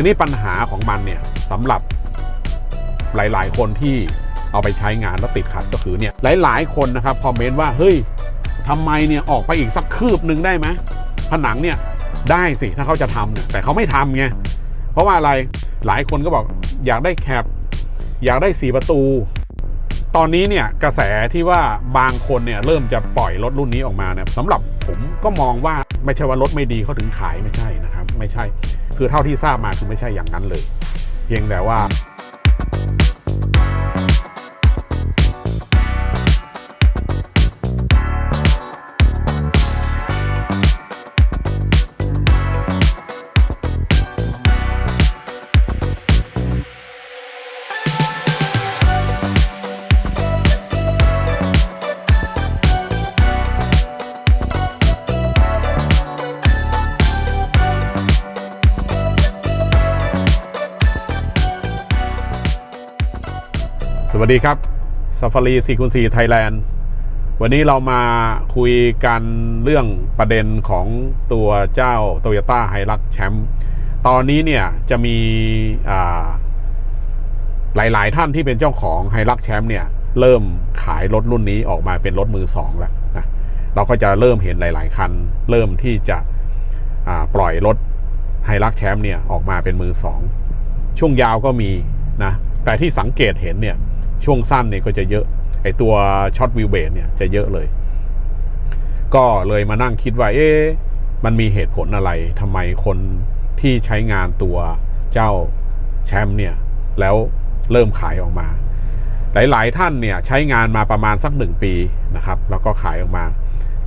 ทีนี้ปัญหาของมันเนี่ยสำหรับหลาย ๆ คนที่เอาไปใช้งานแล้วติดขัดก็คือเนี่ยหลาย ๆ คนนะครับคอมเมนต์ว่าเฮ้ยทำไมเนี่ยออกไปอีกสักคืบหนึ่งได้ไหมผนังเนี่ยได้สิถ้าเขาจะทำเนี่ยแต่เขาไม่ทำไงเพราะว่าอะไรหลายคนก็บอกอยากได้แคปอยากได้สีประตู ตอนนี้เนี่ยกระแสที่ว่าบางคนเนี่ยเริ่มจะปล่อยรถรุ่นนี้ออกมาเนี่ยสำหรับผมก็มองว่าไม่ใช่ว่ารถไม่ดีเขาถึงขายไม่ใช่นะครับ ไม่ใช่ คือเท่าที่ทราบมาคือไม่ใช่อย่างนั้นเลย เพียงแต่ว่า วัสดีครับ s a f a r i 4คูณ4 Thailand วันนี้เรามาคุยกันเรื่องประเด็นของตัวเจ้า Toyota h i l u x Champ ตอนนี้เนี่ยจะมีอ่าหลาย ๆ ท่านที่เป็นเจ้าของ h i l u x Champ เนี่ยเริ่มขายรถรุ่นนี้ออกมาเป็นรถมือสองแล้วนะเราก็จะเริ่มเห็นหลาย ๆ คัน เริ่มที่จะปล่อยรถ h i l u x Champ เนี่ยออกมาเป็นมือสองช่วงยาวก็มีนะแต่ที่สังเกตเห็นเนี่ย ช่วงสั้นเนี่ยก็จะเยอะ ไอตัวช็อตวิวเบสเนี่ยจะเยอะเลย ก็เลยมานั่งคิดว่า เอ๊ะ มันมีเหตุผลอะไรทำไมคนที่ใช้งานตัวเจ้าแชมป์เนี่ย แล้วเริ่มขายออกมา หลาย ๆ ท่านเนี่ยใช้งานมาประมาณสักหนึ่งปีนะครับ แล้วก็ขายออกมา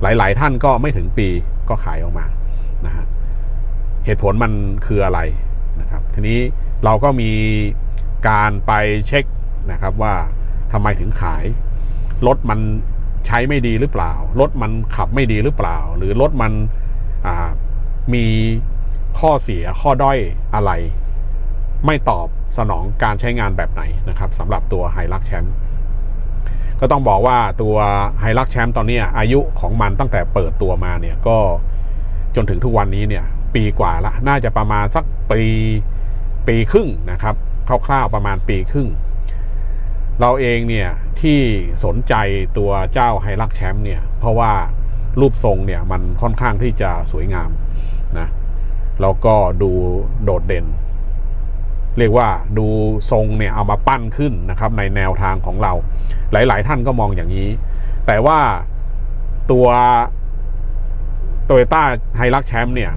หลาย ๆ ท่านก็ไม่ถึงปีก็ขายออกมานะฮะเหตุผลมันคืออะไรนะครับ ทีนี้เราก็มีการไปเช็ค นะครับว่าทำไมถึงขาย รถมันใช้ไม่ดีหรือเปล่า รถมันขับไม่ดีหรือเปล่า หรือรถมันมีข้อเสียข้อด้อยอะไร ไม่ตอบสนองการใช้งานแบบไหนนะครับสำหรับตัวไฮลักแชมป์ก็ต้องบอกว่าตัวไฮลักแชมป์ตอนนี้อายุของมันตั้งแต่เปิดตัวมาเนี่ยก็จนถึงทุกวันนี้เนี่ยปีกว่าละน่าจะประมาณสักปีปีครึ่งนะครับคร่าวๆประมาณปีครึ่ง เราเองเนี่ยที่สนใจตัวเจ้าไฮลักแชมป์เนี่ยเพราะว่ารูปทรงเนี่ยมันค่อนข้างที่จะสวยงามนะแล้วก็ดูโดดเด่น เรียกว่าดูทรงเนี่ยเอามาปั้นขึ้นนะครับในแนวทางของเรา หลาย ๆ ท่านก็มองอย่างนี้ แต่ว่าตัวโตโยต้าไฮรักแชมป์เนี่ย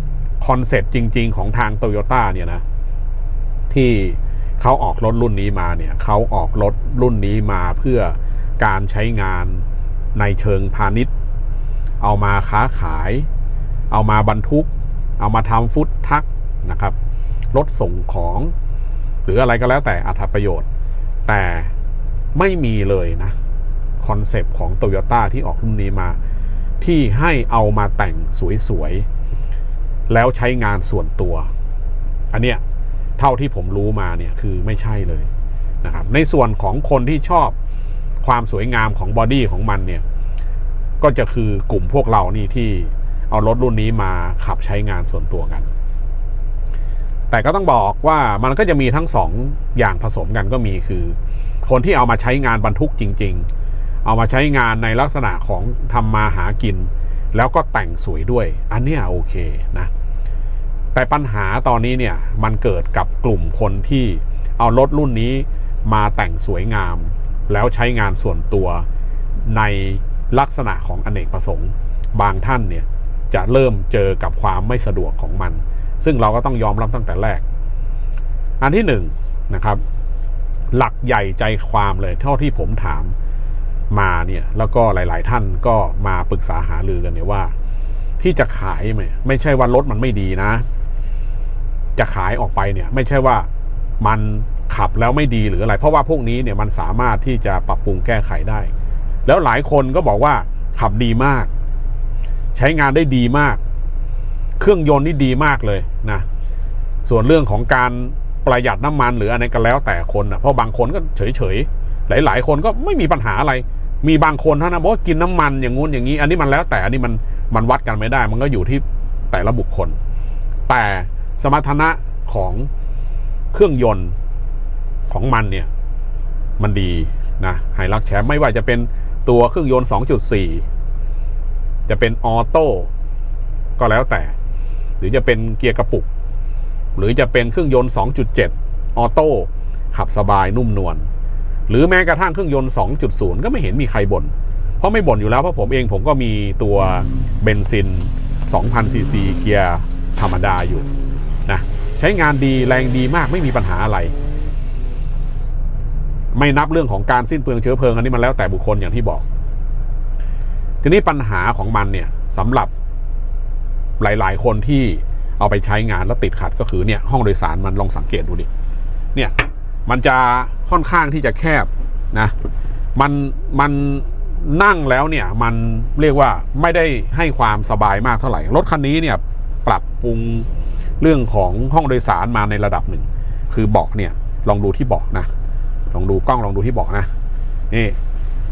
คอนเซ็ปต์จริง ๆ ของทางโตโยต้าเนี่ยนะที่ เขาออกรถรุ่นนี้มาเนี่ยเขาออกรถรุ่นนี้มาเพื่อการใช้งานในเชิงพาณิชย์ เอามาค้าขาย เอามาบรรทุก เอามาทำฟุตทักนะครับ รถส่งของ หรืออะไรก็แล้วแต่อัตประโยชน์ แต่ไม่มีเลยนะ คอนเซปต์ของโตโยต้าที่ออกรุ่นนี้มา ที่ให้เอามาแต่งสวยๆ แล้วใช้งานส่วนตัว อันเนี้ย เท่าที่ผมรู้มาเนี่ยคือไม่ใช่เลยนะครับในส่วนของคนที่ชอบความสวยงามของบอดี้ของมันเนี่ยก็จะคือกลุ่มพวกเรานี่ที่เอารถรุ่นนี้มาขับใช้งานส่วนตัวกัน แต่ก็ต้องบอกว่ามันก็จะมีทั้งสองอย่างผสมกันก็มีคือ คนที่เอามาใช้งานบรรทุกจริง ๆ เอามาใช้งานในลักษณะของทำมาหากิน แล้วก็แต่งสวยด้วย อันนี้โอเคนะ แต่ปัญหาตอนนี้เนี่ยมันเกิดกับกลุ่มคนที่เอารถรุ่นนี้มาแต่งสวยงาม แล้วใช้งานส่วนตัวในลักษณะของอเนกประสงค์ บางท่านเนี่ยจะเริ่มเจอกับความไม่สะดวกของมัน ซึ่งเราก็ต้องยอมรับตั้งแต่แรก อันที่หนึ่งนะครับ หลักใหญ่ใจความเลยเท่าที่ผมถามมาเนี่ยแล้วก็หลาย ๆ ท่านก็มาปรึกษาหารือกันเนี่ยว่า ที่จะขายไม่ไม่ใช่ว่ารถมันไม่ดีนะ จะขายออกไปเนี่ยไม่ใช่ว่ามันขับแล้วไม่ดีหรืออะไร เพราะว่าพวกนี้เนี่ยมันสามารถที่จะปรับปรุงแก้ไขได้ แล้วหลายคนก็บอกว่าขับดีมาก ใช้งานได้ดีมาก เครื่องยนต์นี่ดีมากเลยนะส่วนเรื่องของการประหยัดน้ำมันหรืออะไรก็แล้วแต่คนนะเพราะบางคนก็เฉยๆหลาย ๆ คนก็ไม่มีปัญหาอะไร มีบางคนเท่านั้นบอกว่ากินน้ำมันอย่างงู้นอย่างนี้ อันนี้มันแล้วแต่อันนี้มันมันวัดกันไม่ได้ มันก็อยู่ที่แต่ละบุคคล แต่ สมรรถนะของเครื่องยนต์ของมันเนี่ยมันดีนะไฮลักแชมป์ไม่ว่าจะเป็นตัวเครื่องยนต์ 2.4 จะเป็นออโต้ก็แล้วแต่ หรือจะเป็นเกียร์กระปุก หรือจะเป็นเครื่องยนต์ 2.7 ออโต้ขับสบายนุ่มนวลหรือแม้กระทั่งเครื่องยนต์ 2.0 ก็ไม่เห็นมีใครบ่นเพราะไม่บ่นอยู่แล้วเพราะผมเองผมก็มีตัวเบนซิน 2,000ซีซีเกียร์ธรรมดาอยู่ นะใช้งานดีแรงดีมากไม่มีปัญหาอะไร ไม่นับเรื่องของการสิ้นเปลืองเชื้อเพลิงอันนี้มันแล้วแต่บุคคลอย่างที่บอก ทีนี้ปัญหาของมันเนี่ยสำหรับหลาย ๆ คนที่เอาไปใช้งานแล้วติดขัดก็คือเนี่ยห้องโดยสารมันลองสังเกตดูดิเนี่ยมันจะค่อนข้างที่จะแคบนะมันมันนั่งแล้วเนี่ยมันเรียกว่าไม่ได้ให้ความสบายมากเท่าไหร่ รถคันนี้เนี่ยปรับปรุง เรื่องของห้องโดยสารมาในระดับหนึ่ง คือเบาะเนี่ยลองดูที่เบาะนะ ลองดูกล้องลองดูที่เบาะนะนี่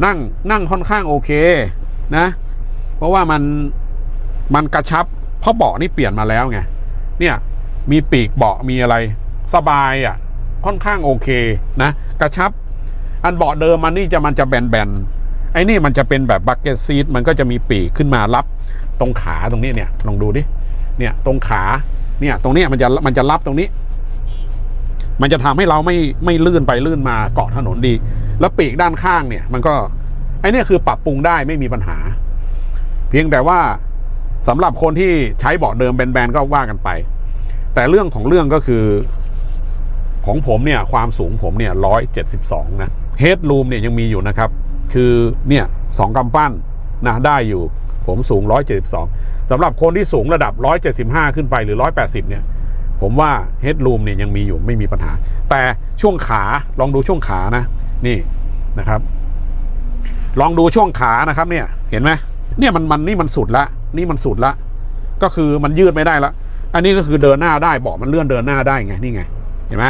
นั่งนั่งค่อนข้างโอเคนะ เพราะว่ามันมันกระชับ เพราะเบาะนี่เปลี่ยนมาแล้วไงเนี่ยมีปีกเบาะมีอะไรสบายอะค่อนข้างโอเคนะกระชับ อันเบาะเดิมมันนี่จะมันจะแบนๆไอ้นี่มันจะเป็นแบบบักเก็ตซีทมันก็จะมีปีกขึ้นมารับ ตรงขาตรงนี้เนี่ยลองดูดิเนี่ยตรงขา เนี่ยตรงนี้มันจะมันจะรับตรงนี้ มันจะทำให้เราไม่ไม่ลื่นไปลื่นมาเกาะถนนดี แล้วปีกด้านข้างเนี่ย มันก็ไอ้นี่คือปรับปรุงได้ไม่มีปัญหา เพียงแต่ว่าสำหรับคนที่ใช้เบาะเดิมแบนๆก็ว่ากันไป แต่เรื่องของเรื่องก็คือของผมเนี่ยความสูงผมเนี่ยร้อยเจ็ดสิบสองนะเฮดรูมเนี่ยยังมีอยู่นะครับ คือเนี่ยสองกำปั้นนะได้อยู่ ผมสูงร้อยเจ็ดสิบสองสำหรับคนที่สูงระดับร้อยเจ็ดสิบห้าขึ้นไปหรือร้อยแปดสิบเนี่ย ผมว่าเฮดรูมเนี่ยยังมีอยู่ไม่มีปัญหา แต่ช่วงขาลองดูช่วงขานะ นี่นะครับ ลองดูช่วงขานะครับเนี่ยเห็นไหมเนี่ยมันมันนี่มันสุดละ นี่มันสุดละ ก็คือมันยืดไม่ได้ละ อันนี้ก็คือเดินหน้าได้เบอกมันเลื่อนเดินหน้าได้ไงนี่ไง เห็นไหม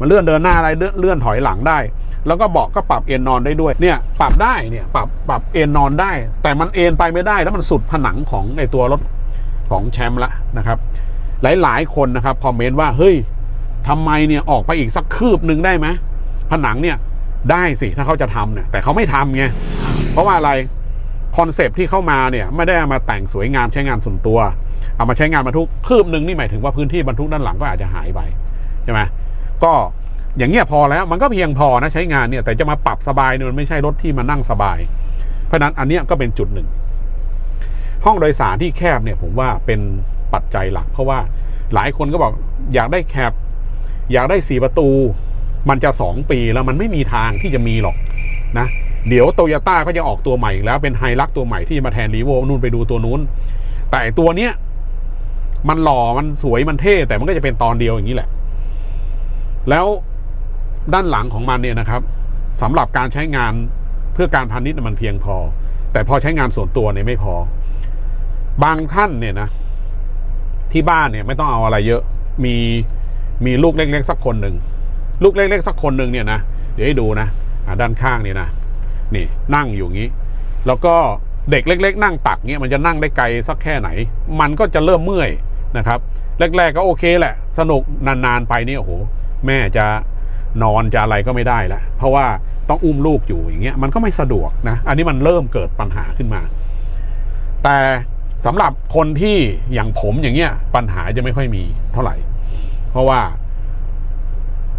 มันเลื่อนเดินหน้าได้เลื่อนเลื่อนถอยหลังได้ แล้วก็เบาะก็ปรับเอนนอนได้ด้วยเนี่ยปรับได้เนี่ยปรับปรับเอนนอนได้ แต่มันเอนไปไม่ได้แล้วมันสุดผนังของไอตัวรถของแชมป์ละนะครับ หลายๆ คนนะครับคอมเมนต์ว่าเฮ้ยทำไมเนี่ยออกไปอีกสักคืบหนึ่งได้ไหมผนังเนี่ยได้สิถ้าเขาจะทำเนี่ยแต่เขาไม่ทำไงเพราะว่าอะไรคอนเซปที่เข้ามาเนี่ยไม่ได้ามาแต่งสวยงามใช้งานส่วนตัว เอามาใช้งานบรรทุกคืบหนึ่งนี่หมายถึงว่าพื้นที่บรรทุกด้านหลังก็อาจจะหายไปใช่ไหม ก็อย่างเงี้ยพอแล้วมันก็เพียงพอนะใช้งานเนี่ยแต่จะมาปรับสบายเนี่ยมันไม่ใช่รถที่มานั่งสบาย เพราะนั้นอันเนี้ยก็เป็นจุดหนึ่ง ห้องโดยสารที่แคบเนี่ยผมว่าเป็นปัจจัยหลัก เพราะว่าหลายคนก็บอกอยากได้แคบ อยากได้สีประตู มันจะ 2 ปีแล้วมันไม่มีทางที่จะมีหรอกนะเดี๋ยวโตโยต้าก็จะออกตัวใหม่แล้วเป็นไฮลักตัวใหม่ที่จะมาแทนรีโวนู่นไปดูตัวนู้น แต่ตัวเนี้ยมันหล่อมันสวยมันเท่แต่มันก็จะเป็นตอนเดียวอย่างนี้แหละ แล้วด้านหลังของมันเนี่ยนะครับสำหรับการใช้งานเพื่อการพาณิชย์มันเพียงพอ แต่พอใช้งานส่วนตัวเนี่ยไม่พอ บางท่านเนี่ยนะ ที่บ้านเนี่ยไม่ต้องเอาอะไรเยอะ มีมีลูกเล็กๆสักคนหนึ่งลูกเล็กๆสักคนหนึ่งเนี่ยนะเดี๋ยวให้ดูนะด้านข้างเนี่ยนะนี่นั่งอยู่อย่างนี้ แล้วก็เด็กเล็ก ๆ นั่งตักเนี่ยมันจะนั่งได้ไกลสักแค่ไหน มันก็จะเริ่มเมื่อยนะครับ แรกๆก็โอเคแหละ สนุกนานๆไปเนี่ยโอ้โห แม่จะนอนจะอะไรก็ไม่ได้แล้วเพราะว่าต้องอุ้มลูกอยู่อย่างเงี้ยมันก็ไม่สะดวกนะ อันนี้มันเริ่มเกิดปัญหาขึ้นมา แต่สำหรับคนที่อย่างผมอย่างเงี้ยปัญหาจะไม่ค่อยมีเท่าไหร่ เพราะว่า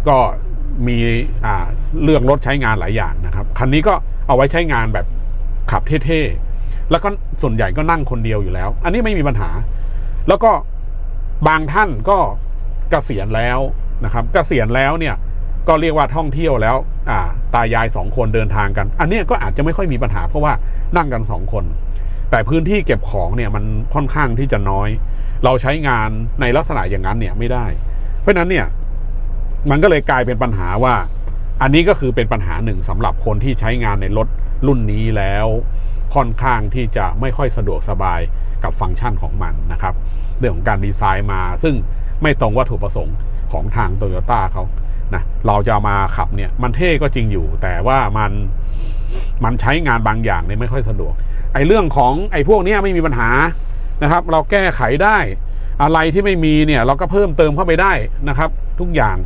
ก็มีเลือกรถใช้งานหลายอย่างนะครับ คันนี้ก็เอาไว้ใช้งานแบบขับเท่ๆ แล้วก็ส่วนใหญ่ก็นั่งคนเดียวอยู่แล้ว อันนี้ไม่มีปัญหา แล้วก็บางท่านก็เกษียณแล้ว นะครับเกษียณแล้วเนี่ยก็เรียกว่าท่องเที่ยวแล้วอ่าตายายสองคนเดินทางกัน อันนี้ก็อาจจะไม่ค่อยมีปัญหาเพราะว่านั่งกันสองคน แต่พื้นที่เก็บของเนี่ยมันค่อนข้างที่จะน้อย เราใช้งานในลักษณะอย่างนั้นเนี่ยไม่ได้ เพราะฉะนั้นเนี่ยมันก็เลยกลายเป็นปัญหาว่า อันนี้ก็คือเป็นปัญหาหนึ่งสำหรับคนที่ใช้งานในรถรุ่นนี้แล้ว ค่อนข้างที่จะไม่ค่อยสะดวกสบายกับฟังก์ชันของมันนะครับ เรื่องของการดีไซน์มา ซึ่งไม่ตรงวัตถุประสงค์ ของทางโตโยต้าเขานะเราจะมาขับเนี่ยมันเท่ก็จริงอยู่ แต่ว่ามันมันใช้งานบางอย่างเนี่ยไม่ค่อยสะดวก ไอ้เรื่องของไอ้พวกนี้ไม่มีปัญหานะครับ เราแก้ไขได้ อะไรที่ไม่มีเนี่ยเราก็เพิ่มเติมเข้าไปได้นะครับ ทุกอย่าง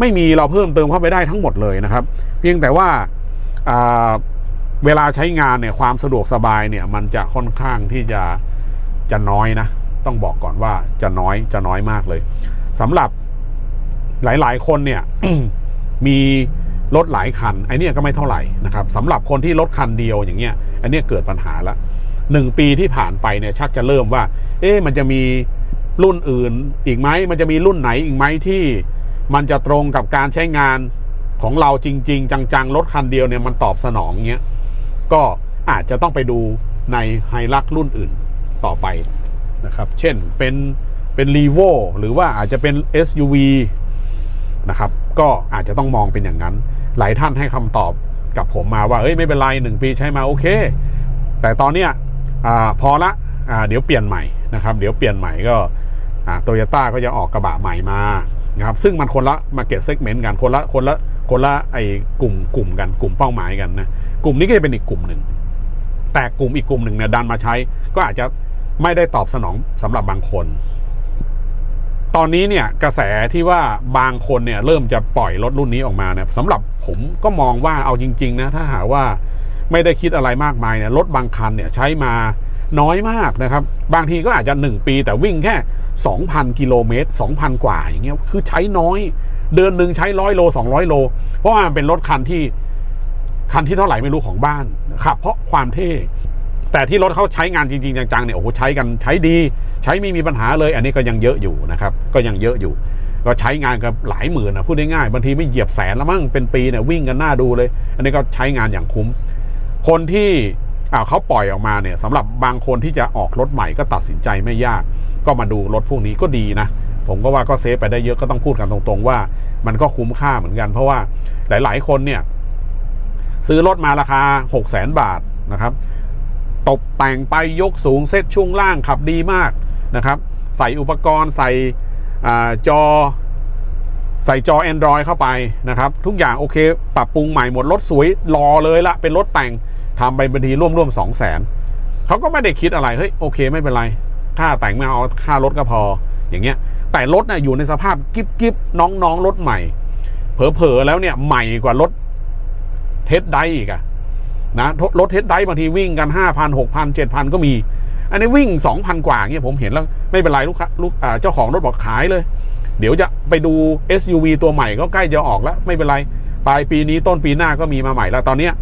ไม่มีเราเพิ่มเติมเข้าไปได้ทั้งหมดเลยนะครับ เพียงแต่ว่าเวลาใช้งานเนี่ยความสะดวกสบายเนี่ยมันจะค่อนข้างที่จะจะน้อยนะ ต้องบอกก่อนว่าจะน้อยจะน้อยมากเลยสำหรับ หลายๆ คนเนี่ยมีรถหลายคันไอเนี่ยก็ไม่เท่าไหร่นะครับสำหรับคนที่รถคันเดียวอย่างเงี้ยอันเนี้ยเกิดปัญหาละหนึ่งปีที่ผ่านไปเนี่ยชักจะเริ่มว่า เอ๊ะมันจะมีรุ่นอื่นอีกไหมมันจะมีรุ่นไหนอีกไหมที่ มันจะตรงกับการใช้งานของเราจริง ๆ จังๆรถคันเดียวเนี่ยมันตอบสนองเงี้ยก็อาจจะต้องไปดูในไฮลักรุ่นอื่นต่อไปนะครับ เช่นเป็นเป็นรีโวหรือว่าอาจจะเป็น SUV นะครับ ก็อาจจะต้องมองเป็นอย่างนั้น หลายท่านให้คำตอบกับผมมาว่าเอ้ยไม่เป็นไรหนึ่งปีใช้มาโอเค แต่ตอนเนี้ยอพอละอเดี๋ยวเปลี่ยนใหม่นะครับเดี๋ยวเปลี่ยนใหม่ก็โตโยต้าก็จะออกกระบะใหม่มานะครับซึ่งมันคนละมาเก็ตเซกเมนต์กันคนละคนละคนละไอ้กลุ่มกลุ่มกันกลุ่มเป้าหมายกันนะกลุ่มนี้ก็จะเป็นอีกกลุ่มหนึ่งแต่กลุ่มอีกกลุ่มหนึ่งเนี่ยดันมาใช้ ก็อาจจะไม่ได้ตอบสนองสำหรับบางคน ตอนนี้เนี่ยกระแสที่ว่าบางคนเนี่ยเริ่มจะปล่อยรถรุ่นนี้ออกมาเนี่ยสำหรับผมก็มองว่าเอาจริงๆนะถ้าหากว่าไม่ได้คิดอะไรมากมายเนี่ยรถบางคันเนี่ยใช้มาน้อยมากนะครับ บางทีก็อาจจะ 1 ปีแต่วิ่งแค่ 2,000 กิโลเมตร 2,000 กว่าอย่างเงี้ยคือใช้น้อย เดือนหนึ่งใช้ร้อยโล 200 โล เพราะว่ามันเป็นรถคันที่คันที่เท่าไหร่ไม่รู้ของบ้านขับเพราะความเท่ แต่ที่รถเขาใช้งานจริงๆจังๆเนี่ยโอ้โหใช้กันใช้ดี ใช้ไม่มีปัญหาเลย อันนี้ก็ยังเยอะอยู่นะครับก็ยังเยอะอยู่ ก็ใช้งานกับหลายหมื่นนะพูดง่ายๆบางทีไม่เหยียบแสนแล้วมั้งเป็นปีเนี่ยวิ่งกันหน้าดูเลย อันนี้ก็ใช้งานอย่างคุ้ม คนที่อ่าเขาปล่อยออกมาเนี่ยสำหรับบางคนที่จะออกรถใหม่ก็ตัดสินใจไม่ยาก ก็มาดูรถพวกนี้ก็ดีนะผมก็ว่าก็เซฟไปได้เยอะก็ต้องพูดกันตรงๆว่า มันก็คุ้มค่าเหมือนกัน เพราะว่าหลายๆคนเนี่ยซื้อรถมาราคา 6 0แสนบาทนะครับ ตกแต่งไปยกสูงเซตช่วงล่างขับดีมากนะครับ ใส่อุปกรณ์ใส่อาจอ ใส่จอ Android เข้าไปนะครับ ทุกอย่างโอเค ปรับปรุงใหม่หมดรถสวยรอเลยละเป็นรถแต่งทำไปบันทีร่วมร่วมสองแสนเขาก็ไม่ได้คิดอะไร เฮ้ย โอเคไม่เป็นไร ค่าแต่งไม่เอาค่ารถก็พออย่างเงี้ยแต่รถนะ่ะอยู่ในสภาพกิ๊บกิ๊บน้องน้องรถใหม่ เผลอๆแล้วเนี่ยใหม่กว่ารถเทสไดอีกอะ นะรถเทสไดบางทีวิ่งกัน 5,000 6,000 7,000 ก็มี อันนี้วิ่ง 2,000 กว่าเงี้ยผมเห็นแล้วไม่เป็นไรลูกค้าลูกเจ้าของรถบอกขายเลย เดี๋ยวจะไปดู SUV ตัวใหม่ก็ใกล้จะออกแล้วไม่เป็นไรปลายปีนี้ต้นปีหน้าก็มีมาใหม่แล้วตอนเนี้ย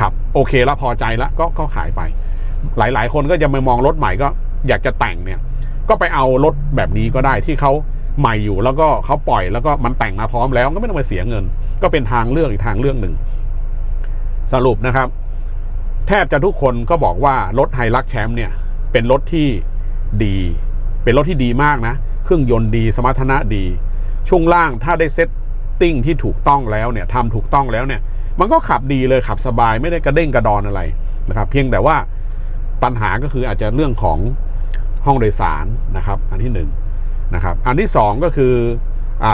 ขับโอเคแล้วพอใจแล้วก็ก็ขายไป หลาย ๆ คนก็จะมามองรถใหม่ก็อยากจะแต่งเนี่ยก็ไปเอารถแบบนี้ก็ได้ที่เขาใหม่อยู่แล้วก็เขาปล่อยแล้วก็มันแต่งมาพร้อมแล้วก็ไม่ต้องไปเสียเงิน ก็เป็นทางเลือกอีกทางเลือกหนึ่ง สรุปนะครับ ทบจะทุกคนก็บอกว่ารถไฮรักแชมป์เนี่ยเป็นรถที่ดี เป็นรถที่ดีมากนะ เครื่องยนต์ดีสมรรถนะดี ช่วงล่างถ้าได้เซตติ้งที่ถูกต้องแล้วเนี่ยทำถูกต้องแล้วเนี่ย มันก็ขับดีเลยขับสบายไม่ได้กระเด้งกระดอนอะไรนะครับ เพียงแต่ว่าปัญหาก็คืออาจจะเรื่องของห้องโดยสารนะครับ อันที่หนึ่งนะครับ อันที่สองก็คืออ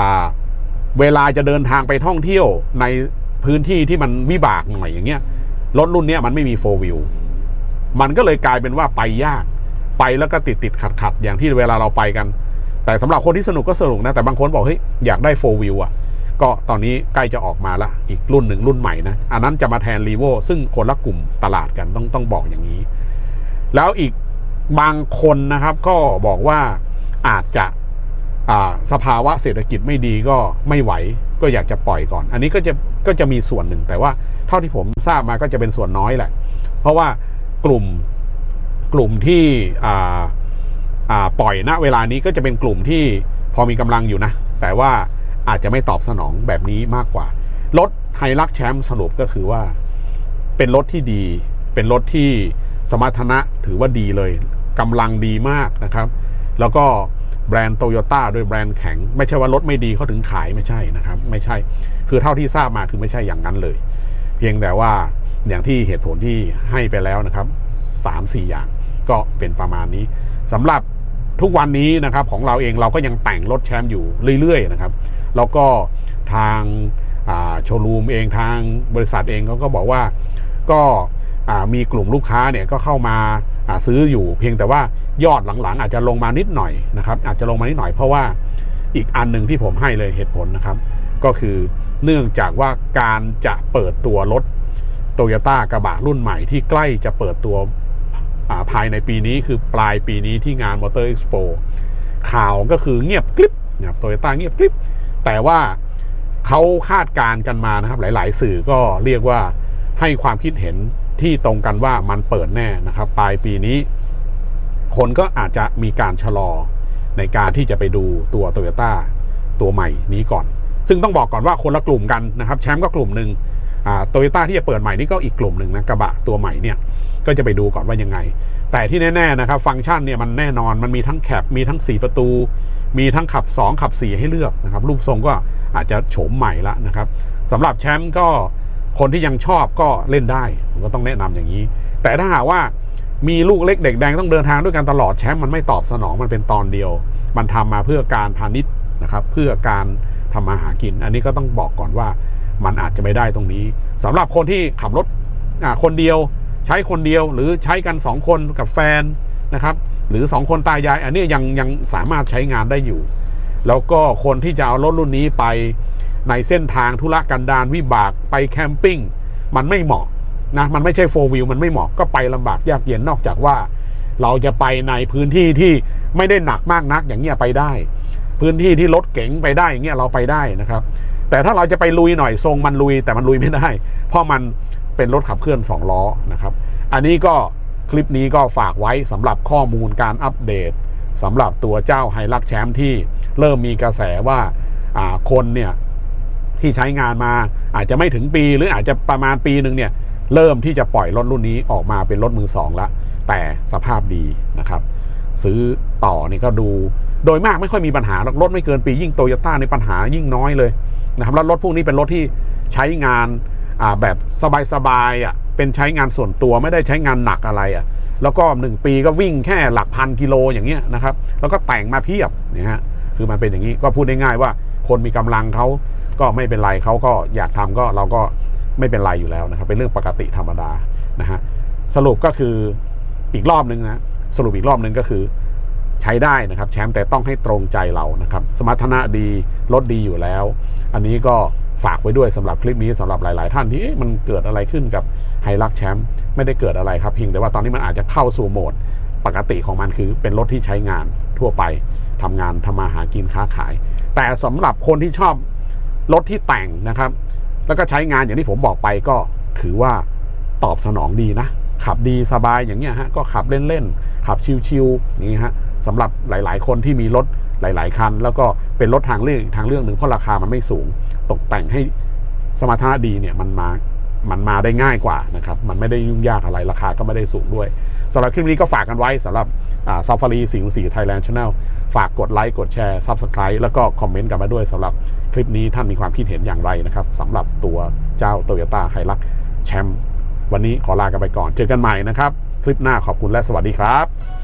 เวลาจะเดินทางไปท่องเที่ยวในพื้นที่ที่มันวิบากหน่อยอย่างเงี้ย รถรุ่นนี้มันไม่มีโฟวิลมันก็เลยกลายเป็นว่าไปยาก ไปแล้วก็ติดติดขัดขัดอย่างที่เวลาเราไปกัน แต่สำหรับคนที่สนุกก็สนุกนะ แต่บางคนบอกเฮ้ยอยากได้โฟวิลอะก็ตอนนี้ใกล้จะออกมาละอีกรุ่นหนึ่งรุ่นใหม่นะ อันนั้นจะมาแทนรีโวซึ่งคนละกลุ่มตลาดกันต้องต้องบอกอย่างนี้ แล้วอีกบางคนนะครับก็บอกว่าอาจจะอ่าสภาวะเศรษฐกิจไม่ดีก็ไม่ไหวก็อยากจะปล่อยก่อน อันนี้ก็จะก็จะมีส่วนหนึ่งแต่ว่า เท่าที่ผมทราบมาก็จะเป็นส่วนน้อยแหละ เพราะว่ากลุ่มกลุ่มที่ปล่อยณเวลานี้ก็จะเป็นกลุ่มที่พอมีกำลังอยู่นะ แต่ว่าอาจจะไม่ตอบสนองแบบนี้มากกว่า รถไฮรักแชมป์สรุปก็คือว่า เป็นรถที่ดี เป็นรถที่สมรรถนะถือว่าดีเลยกำลังดีมากนะครับ แล้วก็แบรนด์โตโยต้าด้วยแบรนด์แข็ง ไม่ใช่ว่ารถไม่ดีเขาถึงขายไม่ใช่นะครับ ไม่ใช่ คือเท่าที่ทราบมาคือไม่ใช่อย่างนั้นเลย เพียงแต่ว่าอย่างที่เหตุผลที่ให้ไปแล้วนะครับสามสี่อย่างก็เป็นประมาณนี้สำหรับทุกวันนี้นะครับของเราเองเราก็ยังแต่งรถแชมป์อยู่เรื่อยๆนะครับแล้วก็ทางโชว์รูมเองทางบริษัทเองเขาก็บอกว่าก็ามีกลุ่มลูกค้าเนี่ยก็เข้ามาาซื้ออยู่ เพียงแต่ว่ายอดหลังๆ อาจจะลงมานิดหน่อยนะครับอาจจะลงมานิดหน่อยเพราะว่าอีกอันหนึ่งที่ผมให้เลยเหตุผลนะครับ ก็คือ เนื่องจากว่าการจะเปิดตัวรถโตโยต้ากระบะรุ่นใหม่ที่ใกล้จะเปิดตัวาภายในปีนี้คือปลายปีนี้ที่งานมอเตอร์เอ็กซ์โปข่าวก็คือเงียบกริบนะครับโตโยต้าเงียบกริบ แต่ว่าเขาคาดการณ์กันมานะครับ หลาย ๆ สื่อก็เรียกว่าให้ความคิดเห็นที่ตรงกันว่ามันเปิดแน่นะครับ ปลายปีนี้ คนก็อาจจะมีการชะลอในการที่จะไปดูตัวโตโยต้าตัวใหม่นี้ก่อน ซึ่งต้องบอกก่อนว่าคนละกลุ่มกันนะครับแชมป์ก็กลุ่มหนึ่งโตโยต้าที่จะเปิดใหม่นี่ก็อีกกลุ่มหนึ่งนะกระบะตัวใหม่เนี่ยก็จะไปดูก่อนว่ายังไง แต่ที่แน่ๆนะครับฟังก์ชันเนี่ยมันแน่นอนมันมีทั้งแคปมีทั้ง 4 ประตู มีทั้งขับ 2 ขับ 4 ให้เลือกนะครับรูปทรงก็อาจจะโฉมใหม่ละนะครับสำหรับแชมป์ก็คนที่ยังชอบก็เล่นได้ผมก็ต้องแนะนำอย่างนี้ แต่ถ้าหากว่ามีลูกเล็กเด็กแดงต้องเดินทางด้วยกันตลอดแชมป์มันไม่ตอบสนองมันเป็นตอนเดียว มันทำมาเพื่อการพาณิชย์นะครับเพื่อการ ทำมาหากิน อันนี้ก็ต้องบอกก่อนว่ามันอาจจะไม่ได้ตรงนี้สำหรับคนที่ขับรถคนเดียวใช้คนเดียวหรือใช้กัน 2 คนกับแฟนนะครับ หรือ 2 คนตายาย อันนี้ยังยังสามารถใช้งานได้อยู่ แล้วก็คนที่จะเอารถรุ่นนี้ไปในเส้นทางธุรกันดารวิบากไปแคมปิ้งมันไม่เหมาะนะมันไม่ใช่โฟวิวมันไม่เหมาะก็ไปลำบากยากเย็นนอกจากว่า เราจะไปในพื้นที่ที่ไม่ได้หนักมากนักอย่างเงี้ยไปได้ พื้นที่ที่รถเก๋งไปได้อย่างเงี้ยเราไปได้นะครับ แต่ถ้าเราจะไปลุยหน่อยทรงมันลุย แต่มันลุยไม่ได้ เพราะมันเป็นรถขับเคลื่อน 2 ล้อนะครับ อันนี้ก็คลิปนี้ก็ฝากไว้สำหรับข้อมูลการอัปเดตสำหรับตัวเจ้าไฮลักแชมป์ที่เริ่มมีกระแสว่าคนเนี่ยที่ใช้งานมาอาจจะไม่ถึงปีหรืออาจจะประมาณปีหนึ่งเนี่ยเริ่มที่จะปล่อยรถรุ่นนี้ออกมาเป็นรถมือสองแล้วแต่สภาพดีนะครับ ซื้อต่อนี่ก็ดู โดยมากไม่ค่อยมีปัญหาหรอกรถไม่เกินปียิ่งโตโยต้าในปัญหายิ่งน้อยเลยนะครับแล้วรถพวกนี้เป็นรถที่ใช้งานแบบสบายๆอะเป็นใช้งานส่วนตัวไม่ได้ใช้งานหนักอะไรอะแล้วก็ 1 ปีก็วิ่งแค่หลักพันกิโลอย่างเงี้ยนะครับ แล้วก็แต่งมาเพียบนี่ยฮะคือมันเป็นอย่างนี้ก็พูดง่ายๆว่า คนมีกำลังเขาก็ไม่เป็นไรเขาก็อยากทำก็เราก็ไม่เป็นไรอยู่แล้วนะครับ เป็นเรื่องปกติธรรมดานะฮะสรุปก็คืออีกรอบนึงนะ สรุปอีกรอบนึงก็คือใช้ได้นะครับแชมป์แต่ต้องให้ตรงใจเรานะครับ สมรรถนะดีรถดีอยู่แล้ว อันนี้ก็ฝากไว้ด้วยสำหรับคลิปนี้สำหรับหลาย ๆ ท่านที่มันเกิดอะไรขึ้นกับไฮรักแชมป์ไม่ได้เกิดอะไรครับเพียงแต่ว่าตอนนี้มันอาจจะเข้าสู่โหมดปกติของมันคือเป็นรถที่ใช้งานทั่วไปทำงานทำมาหากินค้าขาย แต่สำหรับคนที่ชอบรถที่แต่งนะครับ แล้วก็ใช้งานอย่างที่ผมบอกไปก็ถือว่าตอบสนองดีนะ ขับดีสบายอย่างเงี้ยฮะก็ขับเล่นๆขับชิวๆอย่างนี้ฮะสำหรับหลายๆ คนที่มีรถหลาย ๆ คัน แล้วก็เป็นรถทางเลือกอีกทางเรื่องหนึ่งเพราะราคามันไม่สูง ตกแต่งให้สมรรถนะดีเนี่ยมันมามันมาได้ง่ายกว่านะครับมันไม่ได้ยุ่งยากอะไรราคาก็ไม่ได้สูงด้วยสำหรับคลิปนี้ก็ฝากกันไว้สำหรับซาฟารีสี่สี่ไทยแลนด์ชาแนลฝากกดไลค์กดแชร์ Subscribe แล้วก็คอมเมนต์กันมาด้วยสำหรับคลิปนี้ท่านมีความคิดเห็นอย่างไรนะครับสำหรับตัวเจ้า t o y ยต้าไฮรักแชมป์ วันนี้ขอลากันไปก่อน เจอกันใหม่นะครับ คลิปหน้าขอบคุณและสวัสดีครับ